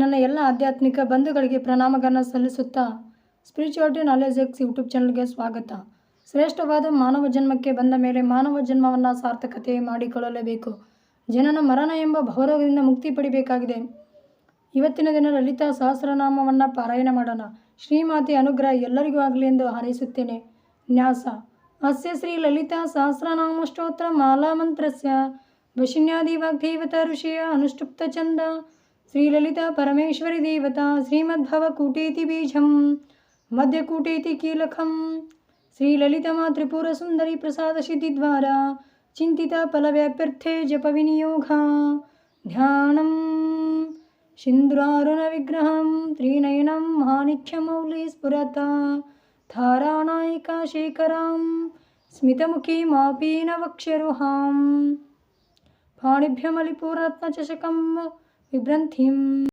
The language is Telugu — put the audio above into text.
ನನ್ನ ಎಲ್ಲ ಆಧ್ಯಾತ್ಮಿಕ ಬಂಧುಗಳಿಗೆ ಪ್ರಣಾಮಗಳನ್ನು ಸಲ್ಲಿಸುತ್ತಾ ಸ್ಪಿರಿಚುವಾಲಿಟಿ ನಾಲೆಜ್ ಎಕ್ಸ್ ಯೂಟ್ಯೂಬ್ ಚಾನಲ್ಗೆ ಸ್ವಾಗತ. ಶ್ರೇಷ್ಠವಾದ ಮಾನವ ಜನ್ಮಕ್ಕೆ ಬಂದ ಮೇಲೆ ಮಾನವ ಜನ್ಮವನ್ನು ಸಾರ್ಥಕತೆ ಮಾಡಿಕೊಳ್ಳಲೇಬೇಕು. ಜನನ ಮರಣ ಎಂಬ ಭವರೋಗದಿಂದ ಮುಕ್ತಿ ಪಡಿಬೇಕಾಗಿದೆ. ಇವತ್ತಿನ ದಿನ ಲಲಿತಾ ಸಹಸ್ರನಾಮವನ್ನು ಪಾರಾಯಣ ಮಾಡೋಣ. ಶ್ರೀಮಾತೆ ಅನುಗ್ರಹ ಎಲ್ಲರಿಗೂ ಆಗಲಿ ಎಂದು ಹಾರೈಸುತ್ತೇನೆ. ನ್ಯಾಸ. ಅಸ್ಯ ಶ್ರೀ ಲಲಿತಾ ಸಹಸ್ರನಾಮ ಸ್ತೋತ್ರ ಮಾಲಾ ಮಂತ್ರಸ್ಯ ಋಷಿಯ ಅನುಷ್ಠುಪ್ತ ಚಂದ. శ్రీలలిత పరమేశ్వరి దేవత శ్రీమద్భవకూటేతి బీజం మధ్యకూటేతి కీలకం శ్రీలలితమా త్రిపురసుందరి ప్రసాదశితి ద్వారా చింతిత ఫలవ్యాప్యర్థే జప వినియోగ ధ్యానం సింధురారుణ విగ్రహం త్రినయనం మాణిక్యమౌళి స్ఫురత ధారానాయికా శేఖరాం స్మితముఖీమాపీనవక్షరుహాం పాణిభ్యమలిపురత్నచశకం विभ्रंथिम